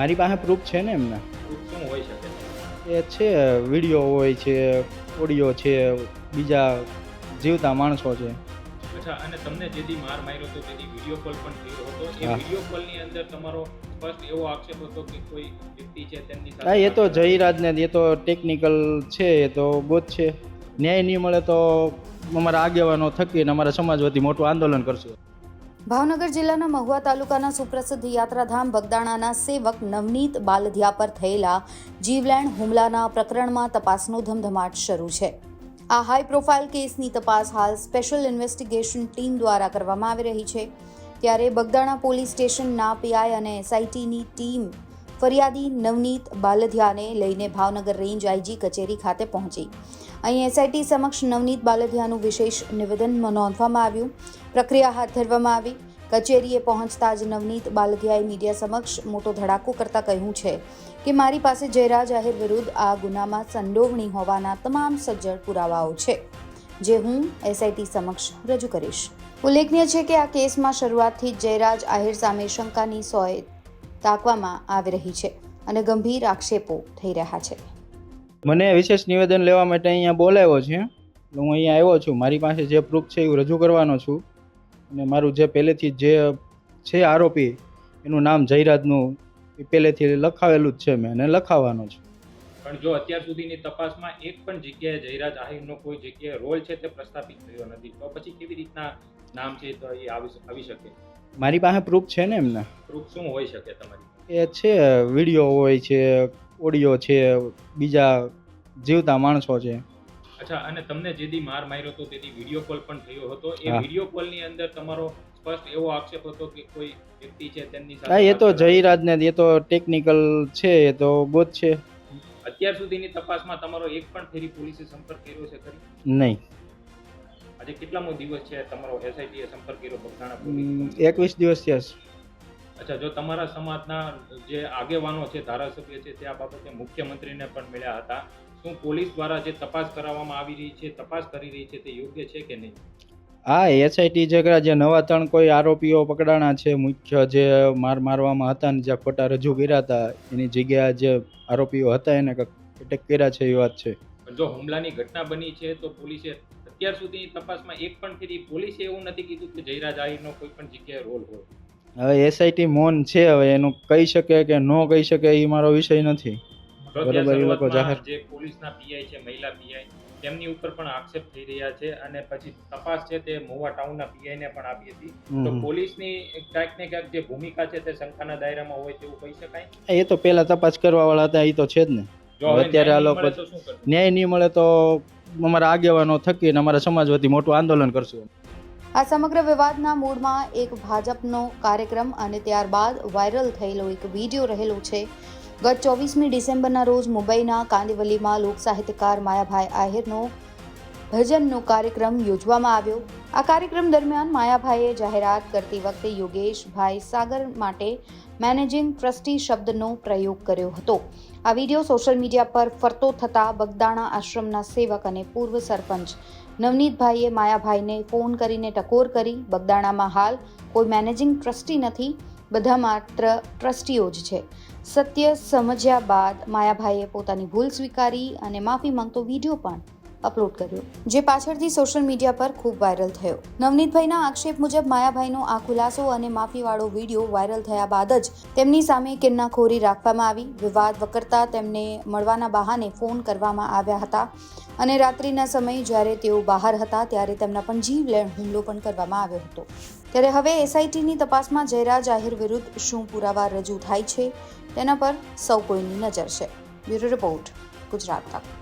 મારી પાસે પ્રૂફ છે ને એમના? શું હોઈ શકે? એ છે વીડિયો હોય છે ઓડિયો છે બીજા જીવતા માણસો છે. અચ્છા અને તમને જેથી માર માર્યો હતો તેથી વીડિયો કોલ પણ થયો હતો. એ વીડિયો કોલની અંદર તમારો સ્પષ્ટ એવો આક્ષેપ હતો કે કોઈ વ્યક્તિ છે તેમની હા એ તો જયરાજને એ તો ટેકનિકલ છે એ તો બોધ છે. ન્યાય નહીં મળે તો અમારા આગેવાનો થકીને અમારા સમાજ વતી મોટું આંદોલન કરશું. ભાવનગર જિલ્લાના મહુવા તાલુકાના સુપ્રસિદ્ધ યાત્રાધામ બગદાણાના સેવક નવનીત બાલધિયા પર થયેલા જીવલેણ હુમલાના પ્રકરણમાં તપાસનો ધમધમાટ શરૂ છે. આ હાઈ પ્રોફાઇલ કેસની તપાસ હાલ સ્પેશિયલ ઇન્વેસ્ટિગેશન ટીમ દ્વારા કરવામાં આવી રહી છે. ત્યારે બગદાણા પોલીસ સ્ટેશનના પીઆઈ અને એસઆઈટીની ટીમ ફરિયાદી નવનીત બાલધિયાને લઈને ભાવનગર રેન્જ આઈજી કચેરી ખાતે પહોંચી. અહીં એસઆઈટી સમક્ષ નવનીત બાલધિયાનું વિશેષ નિવેદન નોંધવામાં આવ્યું. પ્રક્રિયા હાથ ધરવામાં આવી. કચેરીએ પહોંચતા જ નવનીત બાલધિયાએ મીડિયા સમક્ષ મોટો ધડાકો કરતા કહ્યું છે કે, મારી પાસે જયરાજ આહિર વિરુદ્ધ આ ગુનામાં સંડોવણી હોવાના તમામ સજ્જડ પુરાવાઓ છે, જે હું એસઆઈટી સમક્ષ રજૂ કરીશ. ઉલ્લેખનીય છે કે, આ કેસમાં શરૂઆતથી જ જયરાજ આહિર સામે શંકાની સોય તાકવામાં આવી રહી છે અને ગંભીર આક્ષેપો થઈ રહ્યા છે. મને વિશેષ નિવેદન લેવા માટે અહીંયા બોલાવ્યો છે. હું અહીંયા આવ્યો છું. મારી પાસે જે પ્રૂફ છે એ રજૂ કરવાનો છું. અને મારું જે પહેલેથી જે છે આરોપી એનું નામ જયરાજનું એ પહેલેથી લખાવેલું જ છે મેં અને લખાવવાનો છું. પણ જો અત્યાર સુધીની તપાસમાં એક પણ જગ્યાએ જયરાજ આહિરનો કોઈ જગ્યાએ રોલ છે તે પ્રસ્થાપિત થયો નથી. તો પછી કેવી રીતના નામ છે તો એ આવી આવી શકે? મારી પાસે પ્રૂફ છે ને એમના? પ્રૂફ શું હોઈ શકે તમારી? એ છે વીડિયો હોય છે ઓડિયો છે બીજા જીવતા માણસો છે. અચ્છા અને તમને જેથી માર માર્યો હતો તેથી વીડિયો કોલ પણ થયો હતો. એ વીડિયો વીડિયો કોલની અંદર તમારો સ્પષ્ટ એવો આક્ષેપ હતો કે કોઈ વ્યક્તિ છે તેમની સાથે એ તો જયરાજ જયરાજને એ તો ટેકનિકલ છે એ તો બોધ છે. અત્યાર સુધીની તપાસમાં તમારો એક પણ ફેરી પોલીસે સંપર્ક કર્યો છે ખરી? નહીં. આજે કેટલામો દિવસ છે તમારો એસઆઈટીએ સંપર્ક કર્યો બગદાણા એકવીસ દિવસ થયા છે. અચ્છા જો તમારા સમાજના જે આગેવાનો છે ધારાસભ્ય છે તે આ બાબતે મુખ્યમંત્રીને પણ મળ્યા હતા. શું પોલીસ દ્વારા જે તપાસ કરાવવામાં આવી રહી છે તપાસ કરી રહી છે તે યોગ્ય છે કે નહીં? હા એસઆઈટી જે કરા જે નવા ત્રણ કોઈ આરોપીઓ પકડાણા છે મુખ્ય જે માર મારવામાં હતા ને જ્યાં ખોટા રજૂ કર્યા હતા એની જગ્યાએ જે આરોપીઓ હતા એને અટેક કર્યા છે એ વાત છે. પણ જો હુમલાની ઘટના બની છે તો પોલીસે અત્યાર સુધીની તપાસમાં એક પણ ફેરી પોલીસે એવું નથી કીધું કે જયરાજ આહિરનો કોઈ પણ જગ્યાએ રોલ હોય. હવે એસઆઈટી મૌન છે હવે એનું કહી શકે કે ન કહી શકે એ મારો વિષય નથી. બરોબર, એ લોકો જાહેર- જે પોલીસના પીઆઈ છે મહિલા પીઆઈ તેમની ઉપર પણ આક્ષેપ થઈ રહ્યા છે અને પછી તપાસ છે તે મોવા ટાઉનના પીઆઈને પણ આપી હતી. તો પોલીસની ક્યાંક ને ક્યાંક જે ભૂમિકા છે તે શંકાના દાયરામાં હોય તેવું કહી શકાય? એ તો પહેલા તપાસ કરવા વાળા હતા એ તો છે જ ને. અત્યારે આ લોકો-? ન્યાય નહીં મળે તો અમારા આગેવાનો થકી અને અમારા સમાજ વતી મોટું આંદોલન કરશું. આ સમગ્ર વિવાદના મૂળમાં એક ભાજપનો કાર્યક્રમ અને ત્યારબાદ વાયરલ થયેલો એક વીડિયો રહેલો છે. ગત ચોવીસમી ડિસેમ્બરના રોજ મુંબઈના કાંદિવલીમાં લોકસાહિત્યકાર માયાભાઈ આહિરનો ભજનનો કાર્યક્રમ યોજવામાં આવ્યો. આ કાર્યક્રમ દરમિયાન માયાભાઈએ જાહેરાત કરતી વખતે યોગેશભાઈ સાગર માટે મેનેજિંગ ટ્રસ્ટી શબ્દનો પ્રયોગ કર્યો હતો. આ વીડિયો સોશિયલ મીડિયા પર ફરતો થતા બગદાણા આશ્રમના સેવક અને પૂર્વ સરપંચ નવનીતભાઈએ માયાભાઈને ફોન કરીને ટકોર કરી, બગદાણામાં હાલ કોઈ મેનેજિંગ ટ્રસ્ટી નથી, બધા માત્ર ટ્રસ્ટીઓ જ છે. સત્ય સમજ્યા બાદ માયાભાઈએ પોતાની ભૂલ સ્વીકારી અને માફી માંગતો વીડિયો પણ અપલોડ કર્યો, જે પાછળથી સોશિયલ મીડિયા પર ખૂબ વાયરલ થયો. નવનીતભાઈના આક્ષેપ મુજબ માયાભાઈનો આ ખુલાસો અને માફીવાળો વીડિયો વાયરલ થયા બાદ જ તેમની સામે કિન્નાખોરી રાખવામાં આવી. વિવાદ વકરતા તેમને મળવાના બહાને ફોન કરવામાં આવ્યા હતા અને રાત્રિના સમયે જ્યારે તેઓ બહાર હતા ત્યારે તેમના પણ જીવલેણ હુમલો પણ કરવામાં આવ્યો હતો. ત્યારે હવે એસઆઈટીની તપાસમાં જયરાજ આહિર વિરુદ્ધ શું પુરાવા રજૂ થાય છે તેના પર સૌ કોઈની નજર છે. બ્યુરો રિપોર્ટ, ગુજરાત તક.